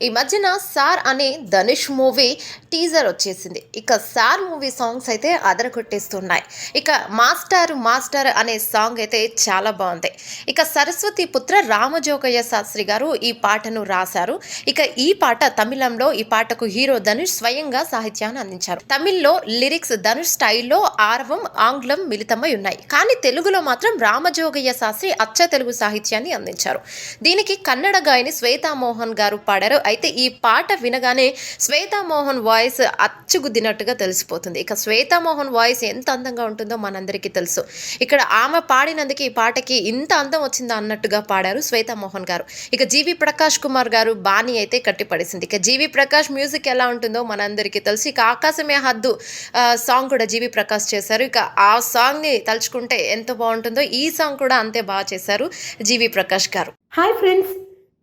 ఈ మధ్యన సార్ అనే ధనుష్ మూవీ టీజర్ వచ్చేసింది. ఇక సార్ మూవీ సాంగ్స్ అయితే అదరగొట్టేస్తున్నాయి. ఇక మాస్టర్ మాస్టర్ అనే సాంగ్ అయితే చాలా బాగుంది. ఇక సరస్వతి పుత్ర రామజోగయ్య శాస్త్రి గారు ఈ పాటను రాశారు. ఇక ఈ పాట తమిళంలో ఈ పాటకు హీరో ధనుష్ స్వయంగా సాహిత్యాన్ని అందించారు. తమిళ్ళో లిరిక్స్ ధనుష్ స్టైల్లో ఆరవం ఆంగ్లం మిళితమై ఉన్నాయి. కానీ తెలుగులో మాత్రం రామజోగయ్య శాస్త్రి అచ్చ తెలుగు సాహిత్యాన్ని అందించారు. దీనికి కన్నడ గాయని శ్వేతామోహన్ గారు పాడారు. అయితే ఈ పాట వినగానే శ్వేతామోహన్ వాయిస్ అచ్చుగుద్దినట్టుగా తెలిసిపోతుంది. ఇక శ్వేతామోహన్ వాయిస్ ఎంత అందంగా ఉంటుందో మనందరికీ తెలుసు. ఇక్కడ ఆమె పాడినందుకు ఈ పాటకి ఇంత అందం వచ్చిందా అన్నట్టుగా పాడారు శ్వేతామోహన్ గారు. ఇక జీవి ప్రకాష్ కుమార్ గారు బాణి అయితే కట్టిపడేసింది. ఇక జీవి ప్రకాష్ మ్యూజిక్ ఎలా ఉంటుందో మనందరికీ తెలుసు. ఇక ఆకాశమే హద్దు సాంగ్ కూడా జీవి ప్రకాష్ చేశారు. ఇక ఆ సాంగ్ని తలుచుకుంటే ఎంత బాగుంటుందో ఈ సాంగ్ కూడా అంతే బాగా చేశారు జీవి ప్రకాష్ గారు. Hi friends